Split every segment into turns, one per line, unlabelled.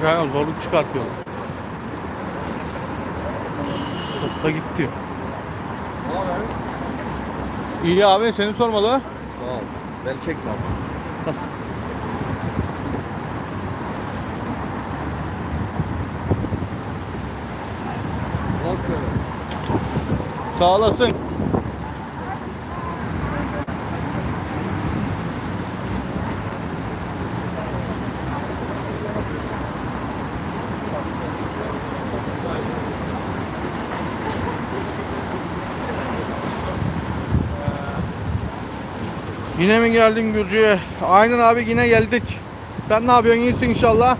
kanka zorluk çıkartıyor. Topla gitti. İyi abi seni sormalı.
Sağ ol. Ben çekmem.
Sağ olasın. Yine mi geldin Gürcü'ye? Aynen abi yine geldik. Sen ne yapıyorsun? İyisin inşallah.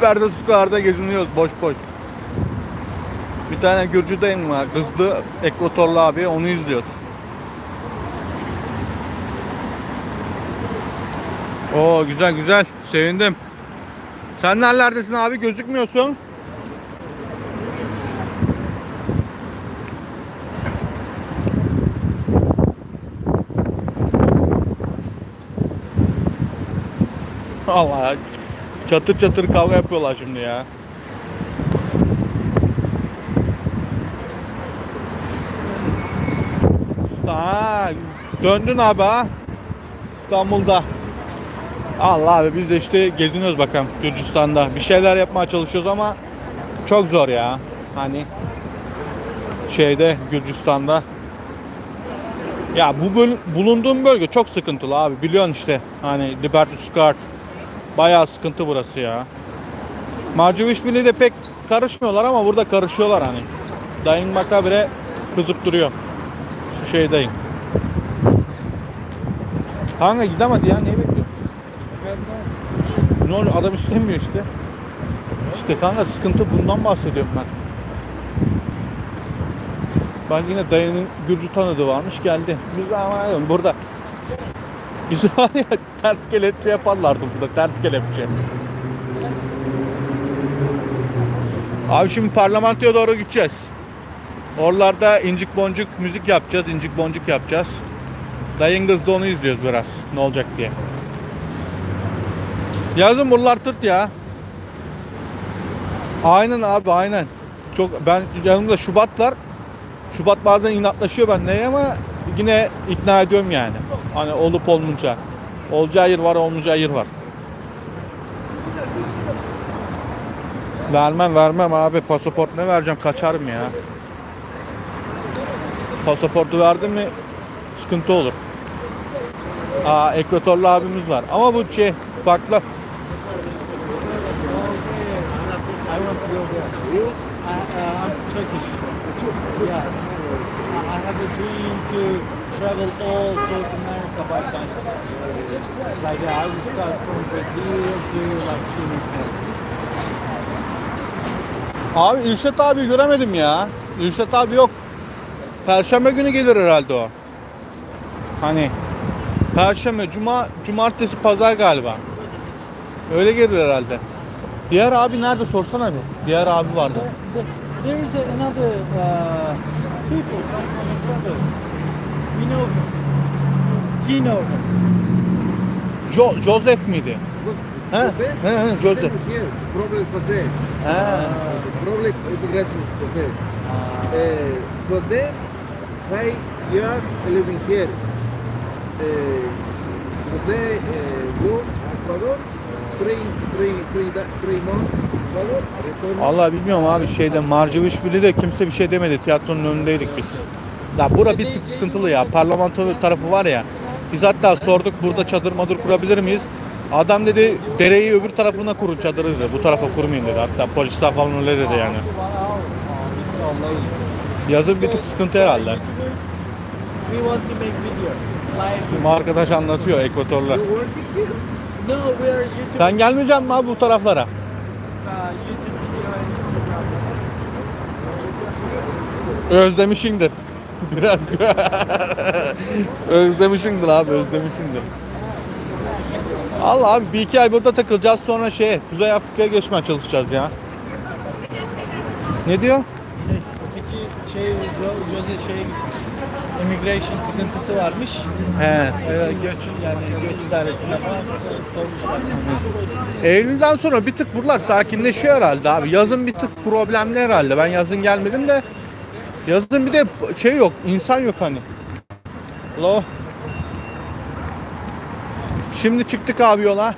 Perde Square'da geziniyoruz boş boş. Bir tane Gürcü dayım var. Kızdı Ekvatorlu abi onu izliyoruz. Oo güzel güzel. Sevindim. Sen nerelerdesin abi? Gözükmüyorsun. Allah çatır çatır kavga yapıyorlar şimdi ya. Ha, döndün abi ha. İstanbul'da. Allah abi biz de işte geziniyoruz bakalım Gürcistan'da. Bir şeyler yapmaya çalışıyoruz ama çok zor ya. Hani şeyde Gürcistan'da. Ya bu bulunduğum bölge çok sıkıntılı abi. Biliyorsun işte hani Liberty Square bayağı sıkıntı burası ya. Marcuvishvili de pek karışmıyorlar ama burada karışıyorlar hani. Dayın makabire kızıp duruyor. Şu şeydeyim. Kanka gidemedi ya niye bekliyorsun? Ne oluyor adam istemiyor işte. İşte kanka sıkıntı bundan bahsediyorum ben. Bak yine dayının Gürcü tanıdığı varmış geldi. Biz ama burada biz var ya ters kelepçe yaparlardı burada ters kelepçe. Abi şimdi parlamentoya doğru gideceğiz. Oralarda incik boncuk müzik yapacağız, incik boncuk yapacağız. Dayın kız da onu izliyoruz biraz. Ne olacak diye. Yazın buralar tırt ya. Aynen abi aynen. Çok ben yanımda Şubat var. Şubat bazen inatlaşıyor benimle ama yine ikna ediyorum yani. Hani olup olmayınca. Olacağı yer var, olmayacağı yer var. Vermem vermem abi. Pasaport ne vereceğim? Kaçarım ya. Pasaportu verdim mi sıkıntı olur. Aa Ekvatorlu abimiz var. Ama bu şey farklı.
I want to go there.
You?
I, uh, I'm Turkish. Yeah. I have a dream to travel all South America by bicycle. Like I will start from Brazil to like Chile.
Abi İrşat abi göremedim ya. İrşat abi yok. Perşembe günü gelir herhalde o. Hani Perşembe, Cuma, Cumartesi, Pazar galiba. Öyle gelir herhalde. Diğer abi nerede sorsana bir. Diğer abi vardı.
There is another uh, people come from Ecuador. We know him. He know him.
Jo Joseph miydi?
Jose?
He he Joseph.
Here. Problem Jose.
He.
Problem immigration Jose.
Uh,
Jose, five years living here. Eh, Jose eh, go Ecuador, three, three, three, three months.
Allah bilmiyorum abi şeyde Marcivişvili de kimse bir şey demedi. Tiyatronun önündeydik biz. Ya bura bir tık sıkıntılı ya. Parlamento tarafı var ya. Biz hatta sorduk burada çadır madır kurabilir miyiz? Adam dedi dereyi öbür tarafına kurun çadırı dedi. Bu tarafa kurmayın dedi. Hatta polisler falan öyle dedi yani. Yazın bir tık sıkıntı herhalde. Bizim arkadaş anlatıyor
YouTube.
Sen gelmeyecek misin abi bu taraflara? Özlemişindir. Biraz özlemişindir abi özlemişindir. Allah abi bir iki ay burada takılacağız sonra şey Kuzey Afrika'ya geçmeye çalışacağız ya. Ne diyor?
Şey, öteki şey Jo- Jose şeye gitmiş. İmmigration sıkıntısı varmış.
He.
Ee, göç yani göç idaresinde falan sormuşlar.
Eylül'den sonra bir tık buralar sakinleşiyor herhalde abi. Yazın bir tık problemli herhalde. Ben yazın gelmedim de yazın bir de şey yok, insan yok hani. Hello. Şimdi çıktık abi yola.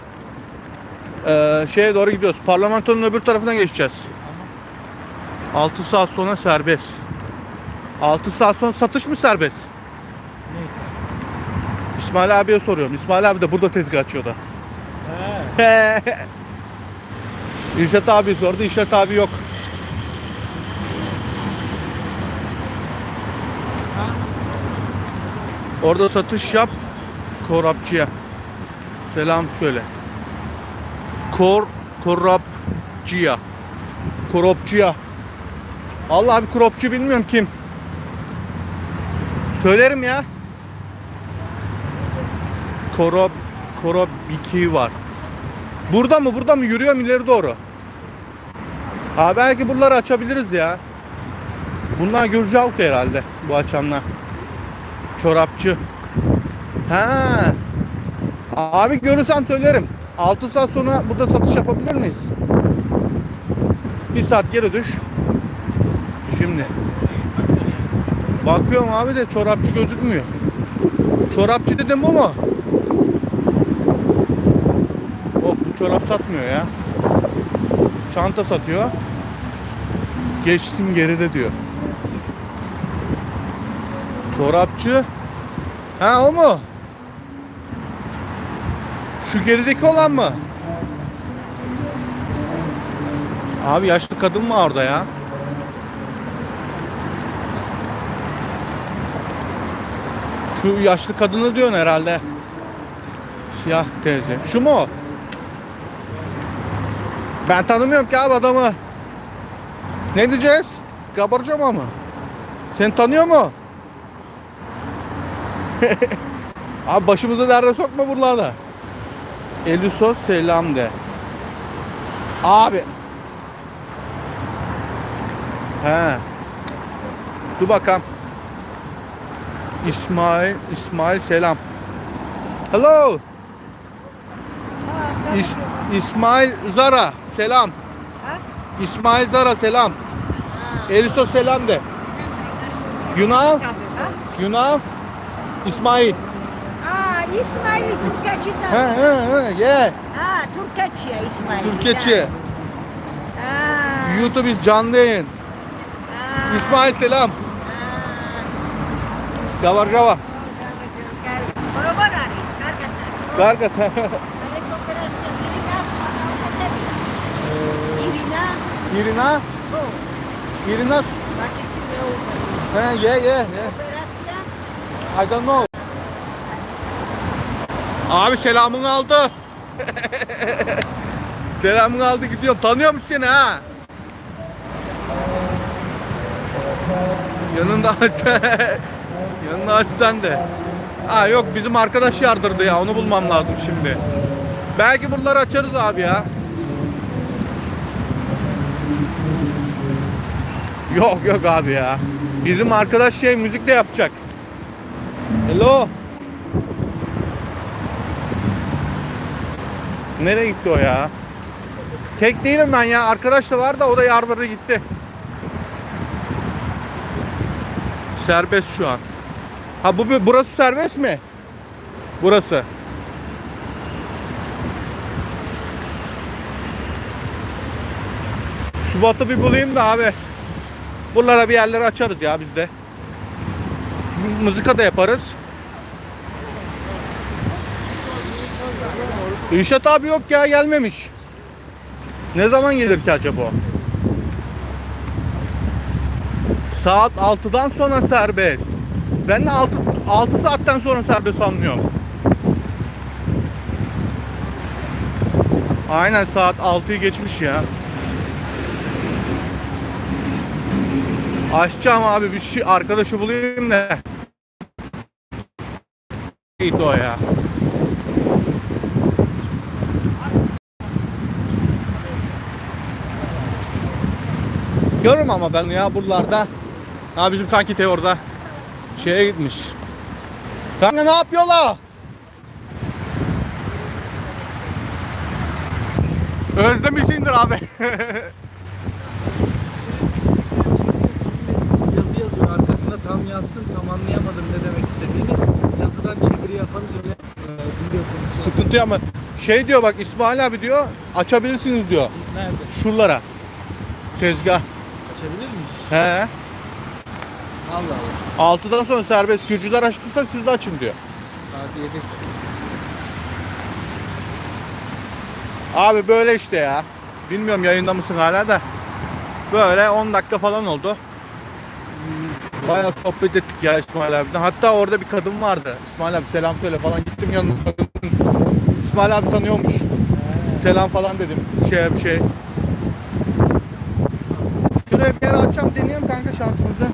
Ee, şeye doğru gidiyoruz. Parlamentonun öbür tarafına geçeceğiz. 6 saat sonra serbest. 6 saat sonra satış mı serbest?
Neyse.
İsmail abiye soruyorum. İsmail abi de burada tezgah açıyor da.
He.
İrşat abi sordu. İrşat abi yok. Orada satış yap. Korapçıya. Selam söyle. Kor korapçıya. Koropçuya. Allah bir koropçu bilmiyorum kim. Söylerim ya. Korop Korobiki var. Burada mı? Burada mı? Yürüyorum ileri doğru. Ha belki buraları açabiliriz ya. Bunlar Gürcü halkı herhalde bu açanlar. Çorapçı. Ha. Abi görürsem söylerim. 6 saat sonra burada satış yapabilir miyiz? Bir saat geri düş. Şimdi. Bakıyorum abi de çorapçı gözükmüyor. Çorapçı dedim mu? Hop bu çorap satmıyor ya. Çanta satıyor. Geçtin geride diyor. Çorapçı. Ha o mu? Şu gerideki olan mı? Abi yaşlı kadın mı orada ya? Şu yaşlı kadını diyorsun herhalde. Siyah teyze. Şu mu? Ben tanımıyorum ki abi adamı. Ne diyeceğiz? Kabarcama mı? Sen tanıyor mu? abi başımızı derde sokma buralarda. Elisos selam de. Abi. He. Dur bakalım. İsmail, İsmail selam. Hello. İs, İsmail Zara selam. İsmail Zara selam. Eliso selam de. You know? You know? İsmail.
Aa İsmail'i Türkçe
He he he yeah.
Ha Türkçe İsmail.
Türkçe.
Ha.
YouTube is canlı yayın.
ha,
İsmail selam.
Ha. Ari. Kargat.
Gargat.
Irina Irina.
He yeah yeah yeah. I don't know. Abi selamını aldı. selamını aldı gidiyorum. Tanıyor musun seni ha? Yanında aç Yanında aç sen de. Ha yok bizim arkadaş yardırdı ya onu bulmam lazım şimdi. Belki buraları açarız abi ya. Yok yok abi ya. Bizim arkadaş şey müzik de yapacak. Hello. Nereye gitti o ya? Tek değilim ben ya. Arkadaş da var da o da yardırdı gitti. Serbest şu an. Ha bu bu- burası serbest mi? Burası. Şubat'ı bir bulayım da abi. Buralara bir yerleri açarız ya biz de. Da yaparız. İnşaat abi yok ya gelmemiş. Ne zaman gelir ki acaba? Saat 6'dan sonra serbest. Ben de 6, 6 saatten sonra serbest anlıyorum. Aynen saat 6'yı geçmiş ya. Açacağım abi bir şey arkadaşı bulayım da. İyi o ya. Görürüm ama ben ya buralarda. Ha bizim kanki Teo orada. Şeye gitmiş. Kanka ne yapıyorlar? Özlemişsindir abi.
Yazı yazıyor arkasında tam yazsın tam anlayamadım ne demek istediğini. Yazıdan çeviri yaparız öyle. Biliyor konuşuyor.
Sıkıntı ama şey diyor bak İsmail abi diyor açabilirsiniz diyor
Nerede?
şuralara. Tezgah.
Açabilir miyiz?
He.
Allah Allah.
6'dan sonra serbest. Gürcüler açtıysa siz de açın diyor.
Saat 7.
Abi böyle işte ya. Bilmiyorum yayında mısın hala da. Böyle 10 dakika falan oldu. Bayağı sohbet ettik ya İsmail abiden. Hatta orada bir kadın vardı. İsmail abi selam söyle falan gittim yanına. İsmail abi tanıyormuş. Selam falan dedim. Şey bir şey. Şuraya bir yere açacağım deneyeyim kanka şansımızı.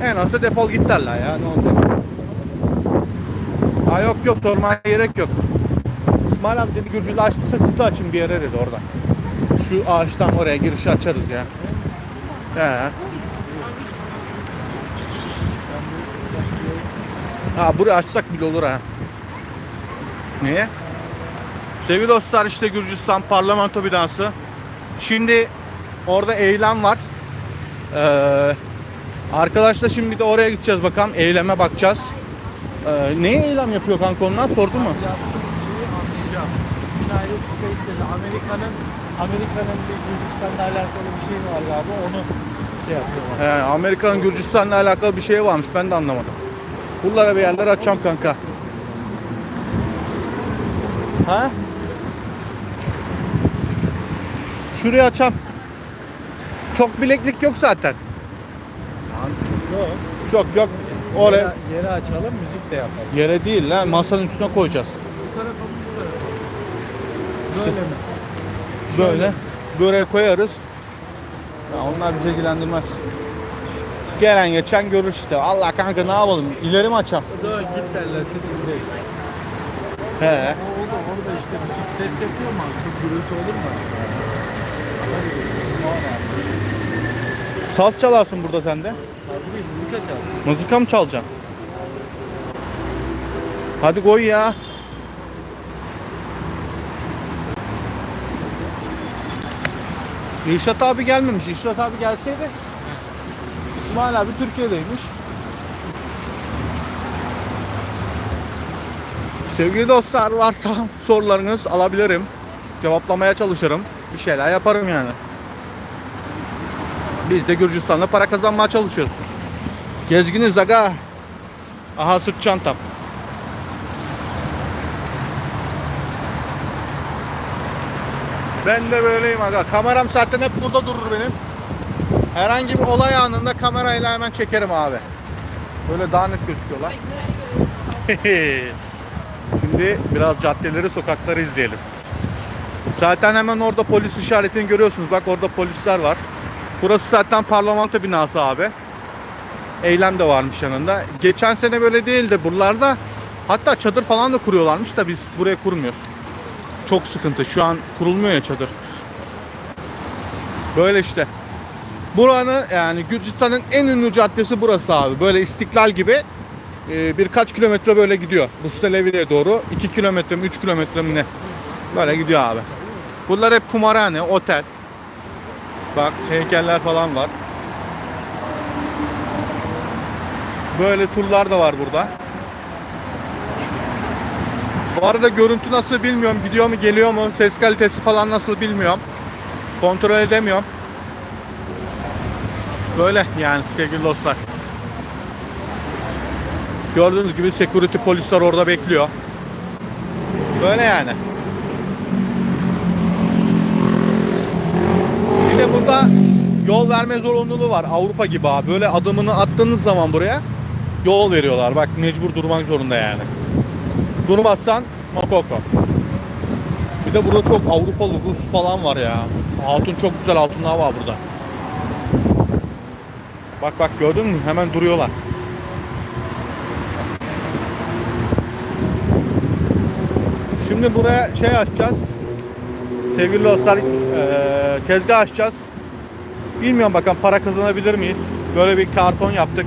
En azından defol git derler ya ne olacak. Ha yok yok sormaya gerek yok. İsmail abi dedi Gürcü'yle açtıysa siz de açın bir yere dedi orada. Şu ağaçtan oraya girişi açarız ya. He. Ha burayı açsak bile olur ha. Niye? Sevgili dostlar işte Gürcistan parlamento binası. Şimdi orada eylem var. Ee, arkadaşlar şimdi de oraya gideceğiz bakalım. Eyleme bakacağız. Ee, neye eylem yapıyor kanka onlar sordun mu?
Şeyi anlayacağım. United States dedi. Amerika'nın Amerika'nın bir Gürcistan'la alakalı bir şey var galiba. Onu şey yapıyorlar.
He, Amerika'nın Gürcistan'la alakalı bir şey varmış. Ben de anlamadım. Bunlara bir yerler açacağım kanka. Ha? Şuraya açam. Çok bileklik yok zaten.
Lan çok yok.
Çok yok. Oraya
Yere, yere açalım, müzik de yapalım.
yere değil lan masanın üstüne koyacağız.
Bu tarafa bu tarafa? Böyle mi?
Böyle. Böyle koyarız. Ya onlar bize ilgilendirmez. Gelen geçen görür işte. Allah kanka ne yapalım? İleri mi açam?
O zaman git derlerse dinleyiz.
He.
Orada, orada işte müzik ses yapıyor mu? Çok gürültü olur mu?
Saz çalarsın burada sen de.
Saz değil, müzik açalım.
Mızıka mı çalacaksın? Hadi koy ya. İrşat abi gelmemiş. İrşat abi gelseydi İsmail abi Türkiye'deymiş. Sevgili dostlar varsa sorularınız alabilirim. Cevaplamaya çalışırım. Bir şeyler yaparım yani. Biz de Gürcistan'da para kazanmaya çalışıyoruz. Gezginiz aga. Aha sırt çantam. Ben de böyleyim aga. Kameram zaten hep burada durur benim. Herhangi bir olay anında kamerayla hemen çekerim abi. Böyle daha net gözüküyorlar. Şimdi biraz caddeleri, sokakları izleyelim. Zaten hemen orada polis işaretini görüyorsunuz. Bak orada polisler var. Burası zaten parlamento binası abi. Eylem de varmış yanında. Geçen sene böyle değildi buralarda. Hatta çadır falan da kuruyorlarmış da biz buraya kurmuyoruz. Çok sıkıntı. Şu an kurulmuyor ya çadır. Böyle işte. Buranın yani Gürcistan'ın en ünlü caddesi burası abi. Böyle İstiklal gibi e, birkaç kilometre böyle gidiyor. Rustelevi'ye doğru. 2 kilometre mi 3 kilometre mi ne? Böyle gidiyor abi. Bunlar hep kumarhane, otel. Bak heykeller falan var. Böyle turlar da var burada. Bu arada görüntü nasıl bilmiyorum. Gidiyor mu geliyor mu? Ses kalitesi falan nasıl bilmiyorum. Kontrol edemiyorum. Böyle yani sevgili dostlar. Gördüğünüz gibi security polisler orada bekliyor. Böyle yani. De burada yol verme zorunluluğu var. Avrupa gibi abi. Böyle adımını attığınız zaman buraya yol veriyorlar. Bak mecbur durmak zorunda yani. Durmazsan makoko. Bir de burada çok Avrupalı Rus falan var ya. Hatun çok güzel hatunlar var burada. Bak bak gördün mü? Hemen duruyorlar. Şimdi buraya şey açacağız. Sevgili dostlar eee, tezgah açacağız. Bilmiyorum bakalım para kazanabilir miyiz? Böyle bir karton yaptık.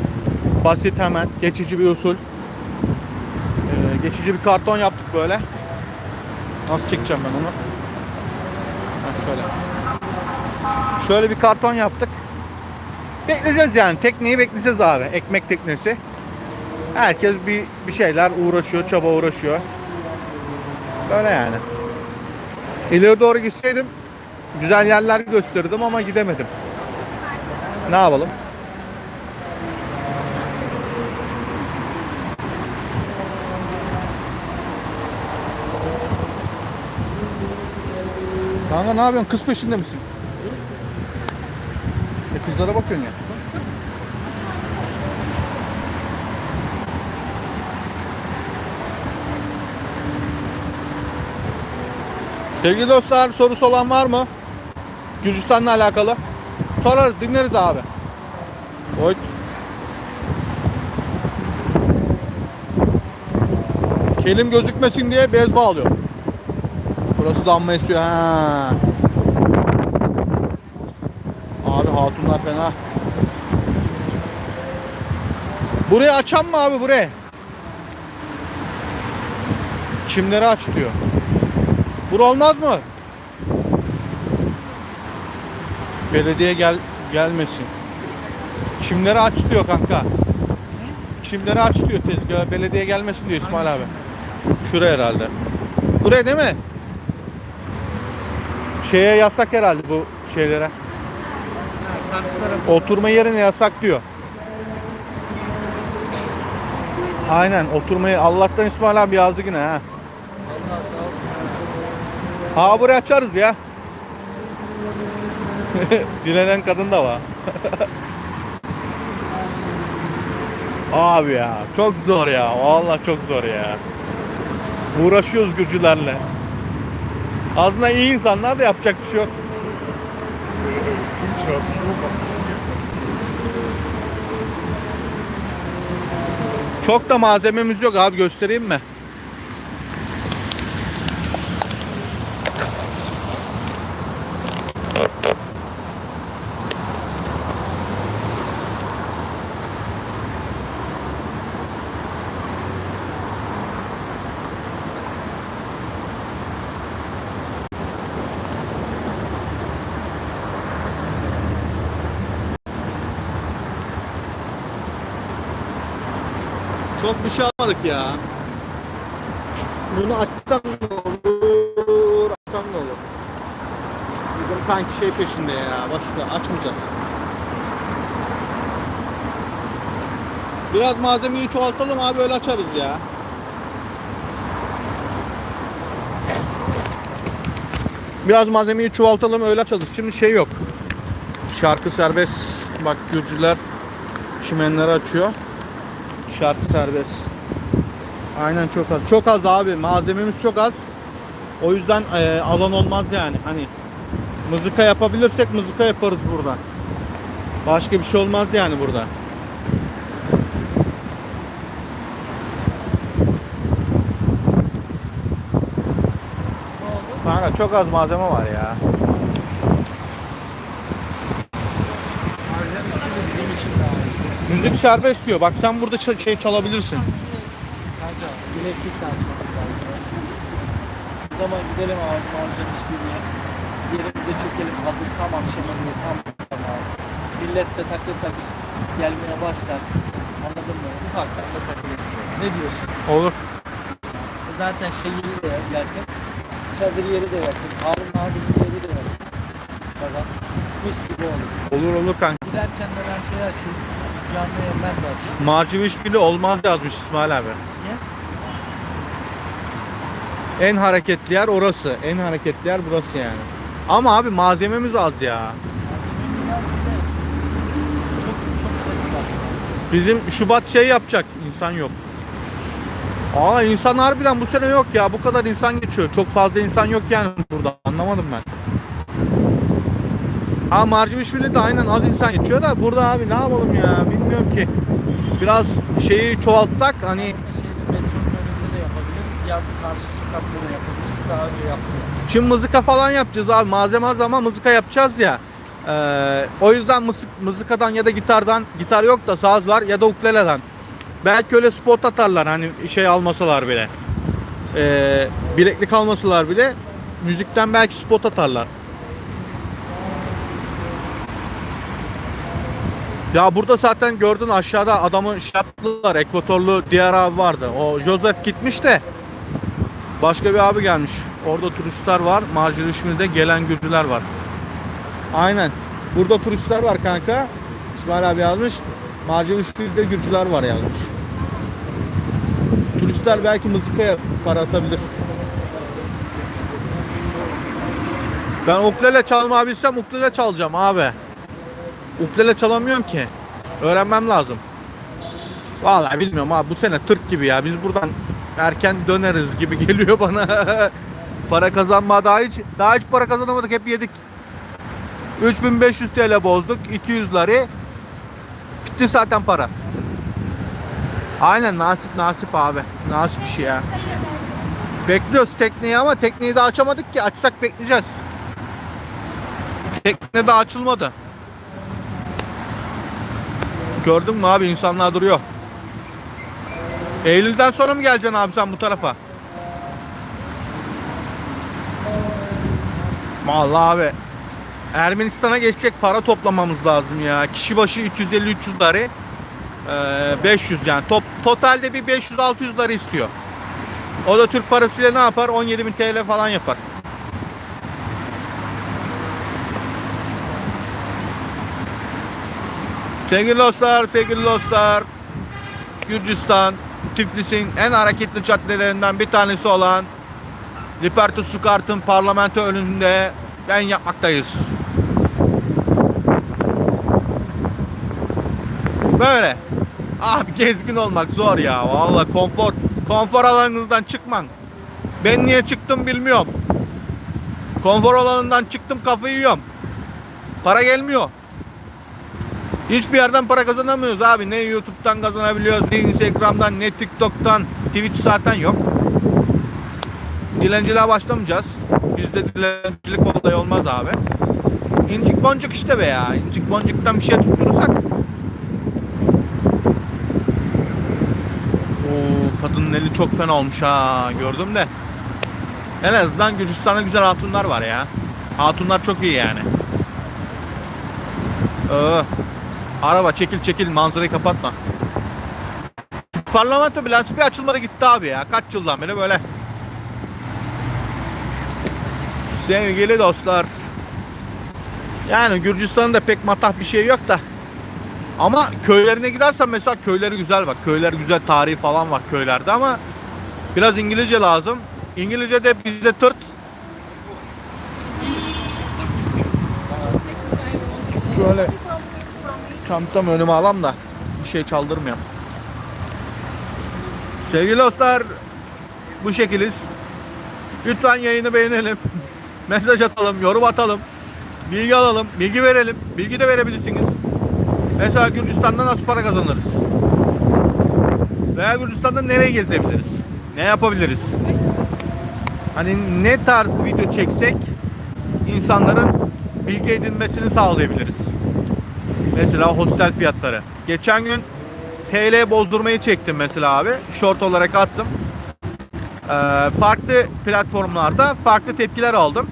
basit hemen geçici bir usul. Ee, geçici bir karton yaptık böyle. Nasıl çekeceğim ben onu? Ha, şöyle. Şöyle bir karton yaptık. Bekleyeceğiz yani. Tekneyi bekleyeceğiz abi. Ekmek teknesi. Herkes bir bir şeyler uğraşıyor, çaba uğraşıyor. Böyle yani. İleri doğru gitseydim güzel yerler gösterdim ama gidemedim. Ne yapalım? Kanka ne yapıyorsun? Kız peşinde misin? E kızlara bakıyorsun ya. Sevgili dostlar sorusu olan var mı? Gürcistan'la alakalı. Sorarız dinleriz abi. Oy. Kelim gözükmesin diye bez bağlıyor. Burası damma esiyor ha. Abi hatunlar fena. Burayı açan mı abi buraya? Çimleri aç diyor. Bura olmaz mı? Belediye gel gelmesin. Çimleri aç diyor kanka. Çimleri aç diyor tezgahı. Belediye gelmesin diyor İsmail abi. Şuraya herhalde. Buraya değil mi? Şeye yasak herhalde bu şeylere. Oturma yerine yasak diyor. Aynen oturmayı Allah'tan İsmail abi yazdı yine ha.
Allah sağ.
Ha buraya açarız ya. Dilenen kadın da var. Abi ya çok zor ya. Vallahi çok zor ya. Uğraşıyoruz gücülerle. Aslında iyi insanlar da yapacak bir şey yok. Çok da malzememiz yok abi göstereyim mi? Almadık ya. Bunu açsam ne olur? Açsam ne olur? Bizim kanki şey peşinde ya. Bak şurada açmayacağız. Biraz malzemeyi çoğaltalım abi öyle açarız ya. Biraz malzemeyi çoğaltalım öyle açarız. Şimdi şey yok. Şarkı serbest. Bak Gürcüler çimenleri açıyor. Şarkı serbest. Aynen çok az. Çok az abi. Malzememiz çok az. O yüzden e, alan olmaz yani. Hani mızıka yapabilirsek mızıka yaparız burada. Başka bir şey olmaz yani burada. Kanka çok az malzeme var ya. Müzik serbest diyor. Bak sen burada şey çalabilirsin.
Kanka bileklik de açmamız lazım aslında. O zaman gidelim abi marjan işbirliğe. Yerimize çökelim hazır tam akşama gibi tam zaman. Millet de takır takır gelmeye başlar. Anladın mı? Ufaktan da takılırız. Ne diyorsun?
Olur.
Zaten şehir de yakın. Çadır yeri de yakın. Harun abinin yeri de yakın. Baba mis gibi olur.
Olur olur kanka.
Giderken de ben şey açayım. Canlı yayınlar da açayım.
Marcimiş bile olmaz yazmış İsmail abi. En hareketli yer orası. En hareketli yer burası yani. Ama abi malzememiz az ya.
Çok çok ses var.
Bizim Şubat şey yapacak. insan yok. Aa insan harbiden bu sene yok ya. Bu kadar insan geçiyor. Çok fazla insan yok yani burada. Anlamadım ben. Ha Marcimişvili de aynen az insan geçiyor da burada abi ne yapalım ya bilmiyorum ki. Biraz şeyi çoğaltsak hani
Şeyde metronun önünde de yapabiliriz. Ya karşı sokakta da yapabiliriz. Daha önce yaptık.
Şimdi mızıka falan yapacağız abi. Malzeme az ama mızıka yapacağız ya. Ee, o yüzden mızık, mızıkadan ya da gitardan, gitar yok da saz var ya da ukuleleden. Belki öyle spot atarlar hani şey almasalar bile. Ee, bileklik almasalar bile müzikten belki spot atarlar. Ya burada zaten gördün aşağıda adamı şey yaptılar. Ekvatorlu diğer abi vardı. O Joseph gitmiş de başka bir abi gelmiş. Orada turistler var. Marjinişmi'de gelen Gürcüler var. Aynen. Burada turistler var kanka. İsmail abi yazmış. Marjinişmi'de Gürcüler var yazmış. Turistler belki mızıkaya para atabilir. Ben ukulele çalmayı bilsem ukulele çalacağım abi. Ukulele çalamıyorum ki. Öğrenmem lazım. Vallahi bilmiyorum abi bu sene tırt gibi ya. Biz buradan erken döneriz gibi geliyor bana. para kazanma daha hiç daha hiç para kazanamadık hep yedik. 3500 TL bozduk. 200 lari. Bitti zaten para. Aynen nasip nasip abi. Nasip bir şey ya. Bekliyoruz tekneyi ama tekneyi daha açamadık ki. Açsak bekleyeceğiz. Tekne daha açılmadı. Gördün mü abi insanlar duruyor. Eylül'den sonra mı geleceksin abi sen bu tarafa? Vallahi abi. Ermenistan'a geçecek para toplamamız lazım ya. Kişi başı 350-300 lari. Ee, 500 yani. Top, totalde bir 500-600 lari istiyor. O da Türk parasıyla ne yapar? 17.000 TL falan yapar. Sevgili dostlar, sevgili dostlar. Gürcistan, Tiflis'in en hareketli caddelerinden bir tanesi olan Liberty Sukart'ın parlamento önünde ben yapmaktayız. Böyle. Abi gezgin olmak zor ya. Vallahi konfor konfor alanınızdan çıkman. Ben niye çıktım bilmiyorum. Konfor alanından çıktım kafayı yiyorum. Para gelmiyor. Hiçbir yerden para kazanamıyoruz abi. Ne YouTube'dan kazanabiliyoruz, ne Instagram'dan, ne TikTok'tan, Twitch zaten yok. Dilenciliğe başlamayacağız. Bizde dilencilik olayı olmaz abi. İncik boncuk işte be ya. İncik boncuktan bir şey tutturursak. Oo, kadının eli çok fena olmuş ha. Gördüm de. En azından Gürcistan'da güzel hatunlar var ya. Hatunlar çok iyi yani. Ee, araba çekil çekil manzarayı kapatma. Parlamento bilansı bir açılmadı gitti abi ya. Kaç yıldan beri böyle. Sevgili dostlar. Yani Gürcistan'da pek matah bir şey yok da. Ama köylerine gidersen mesela köyleri güzel bak. Köyler güzel tarihi falan var köylerde ama biraz İngilizce lazım. İngilizce de bizde tırt. Şöyle çantamı önüme alam da bir şey çaldırmayayım. Sevgili dostlar bu şekiliz. Lütfen yayını beğenelim. Mesaj atalım, yorum atalım. Bilgi alalım, bilgi verelim. Bilgi de verebilirsiniz. Mesela Gürcistan'da nasıl para kazanırız? Veya Gürcistan'da nereye gezebiliriz? Ne yapabiliriz? Hani ne tarz video çeksek insanların bilgi edinmesini sağlayabiliriz. Mesela hostel fiyatları. Geçen gün TL bozdurmayı çektim mesela abi. Short olarak attım. Ee, farklı platformlarda farklı tepkiler aldım.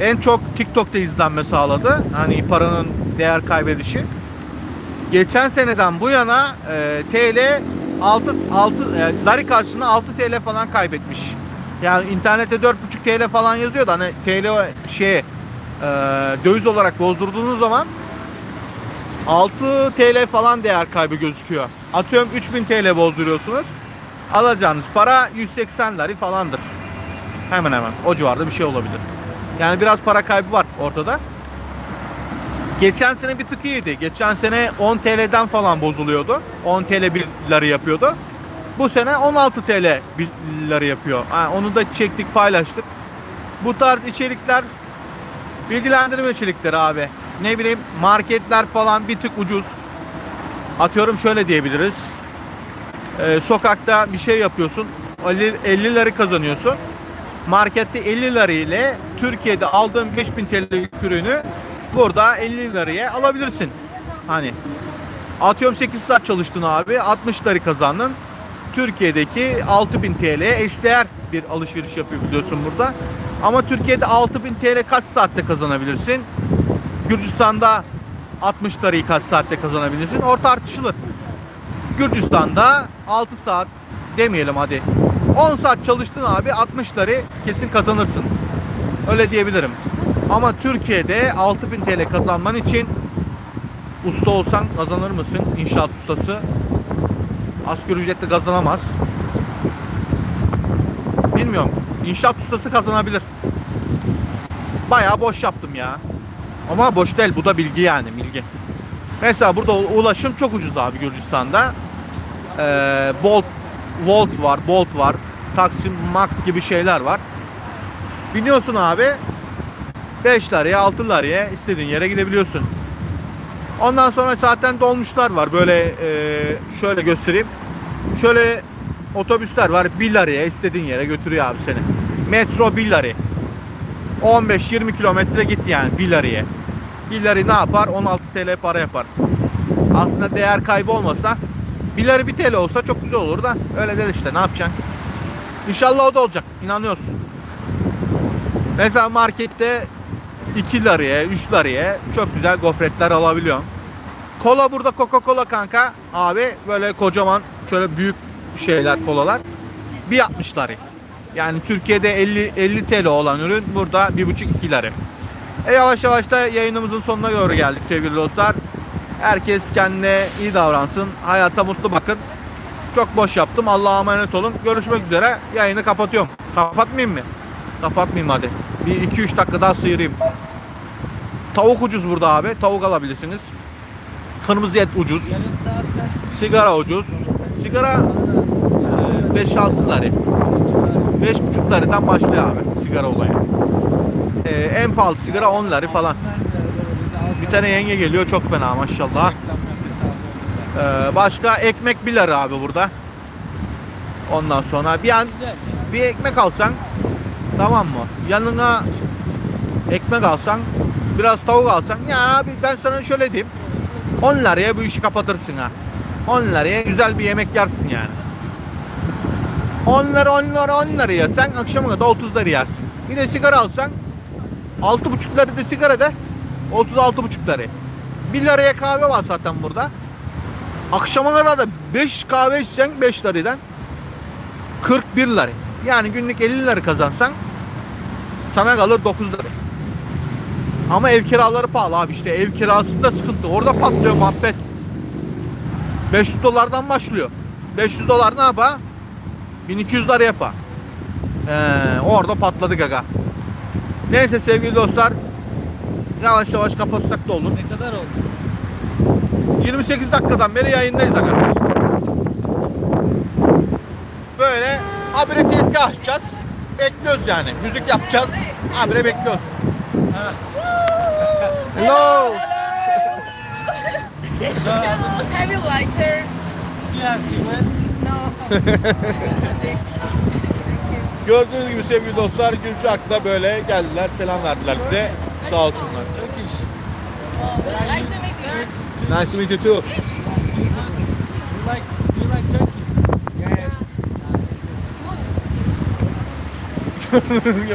En çok TikTok'ta izlenme sağladı. Hani paranın değer kaybedişi. Geçen seneden bu yana e, TL 6 6 e, lari karşısında 6 TL falan kaybetmiş. Yani internette 4,5 TL falan yazıyor da hani TL şey e, döviz olarak bozdurduğunuz zaman 6 TL falan değer kaybı gözüküyor. Atıyorum 3000 TL bozduruyorsunuz. Alacağınız para 180 lari falandır. Hemen hemen o civarda bir şey olabilir. Yani biraz para kaybı var ortada. Geçen sene bir tık iyiydi. Geçen sene 10 TL'den falan bozuluyordu. 10 TL birleri yapıyordu. Bu sene 16 TL birleri yapıyor. Ha, onu da çektik paylaştık. Bu tarz içerikler bilgilendirme içerikleri abi. Ne bileyim marketler falan bir tık ucuz. Atıyorum şöyle diyebiliriz. Ee, sokakta bir şey yapıyorsun. 50, 50 lira kazanıyorsun. Markette 50 lira ile Türkiye'de aldığın 5000 TL ürünü burada 50 liraya alabilirsin. Hani atıyorum 8 saat çalıştın abi 60 lira kazandın. Türkiye'deki 6000 TL'ye eşdeğer bir alışveriş yapabiliyorsun burada. Ama Türkiye'de 6000 TL kaç saatte kazanabilirsin? Gürcistan'da 60 lirayı kaç saatte kazanabilirsin? O tartışılır. Gürcistan'da 6 saat demeyelim hadi. 10 saat çalıştın abi 60 lirayı kesin kazanırsın. Öyle diyebilirim. Ama Türkiye'de 6000 TL kazanman için usta olsan kazanır mısın? İnşaat ustası. Asgari ücretle kazanamaz. Bilmiyorum. İnşaat ustası kazanabilir. Bayağı boş yaptım ya. Ama boş değil bu da bilgi yani bilgi. Mesela burada ulaşım çok ucuz abi Gürcistan'da. Ee, Bolt, Volt var, Bolt var. Taksim, Mak gibi şeyler var. Biniyorsun abi. 5 liraya, 6 liraya istediğin yere gidebiliyorsun. Ondan sonra zaten dolmuşlar var. Böyle e, şöyle göstereyim. Şöyle otobüsler var. 1 liraya istediğin yere götürüyor abi seni. Metro 1 liraya. 15-20 kilometre git yani 1 liraya. 1 lirayı ne yapar? 16 TL para yapar. Aslında değer kaybı olmasa 1 lira 1 TL olsa çok güzel olur da öyle değil işte ne yapacaksın? İnşallah o da olacak. İnanıyoruz. Mesela markette 2 liraya, 3 liraya çok güzel gofretler alabiliyorum. Kola burada Coca-Cola kanka. Abi böyle kocaman şöyle büyük şeyler kolalar. 1.60 lira. Yani Türkiye'de 50 50 TL olan ürün burada 1.5-2 lira. E yavaş yavaş da yayınımızın sonuna doğru geldik sevgili dostlar. Herkes kendine iyi davransın. Hayata mutlu bakın. Çok boş yaptım. Allah'a emanet olun. Görüşmek üzere. Yayını kapatıyorum. Kapatmayayım mı? Kapatmayayım hadi. Bir 2-3 dakika daha sıyırayım. Tavuk ucuz burada abi. Tavuk alabilirsiniz. Kırmızı et ucuz. Sigara ucuz. Sigara e, 5-6 lira. 5,5 liradan başlıyor abi sigara olayı. E, en pahalı sigara 10 lira falan. Bir tane yenge geliyor çok fena maşallah. E, başka ekmek 1 lira abi burada. Ondan sonra bir an bir ekmek alsan tamam mı? Yanına ekmek alsan biraz tavuk alsan ya abi ben sana şöyle diyeyim 10 liraya bu işi kapatırsın ha. 10 liraya güzel bir yemek yersin yani. 10 lira 10 lira 10 lira yesen akşama kadar 30 lira yersin. De sigara alsan 6,5 lira da sigara da 36,5 lira. 1 liraya kahve var zaten burada. Akşama kadar da 5 kahve içsen 5 liradan 41 lira. Yani günlük 50 lira kazansan sana kalır 9 lira. Ama ev kiraları pahalı abi işte ev kirasında sıkıntı. Orada patlıyor muhabbet. 500 dolardan başlıyor. 500 dolar ne yapar? 1200 lira yapar. Ee, orada patladı gaga. Neyse sevgili dostlar. Yavaş yavaş kapatsak da olur.
Ne kadar oldu?
28 dakikadan beri yayındayız aga. Böyle habire tezgah açacağız. Bekliyoruz yani. Müzik yapacağız. Habire bekliyoruz. Hello.
Have you lighter?
Yes, you went.
Gördüğünüz gibi sevgili dostlar Gülçü Ak'ta böyle geldiler. Selam verdiler bize. Sağ olsunlar.
Nice to meet you.
Nice to meet you too.
You like? Do you like Turkey?
Gördüğünüz gibi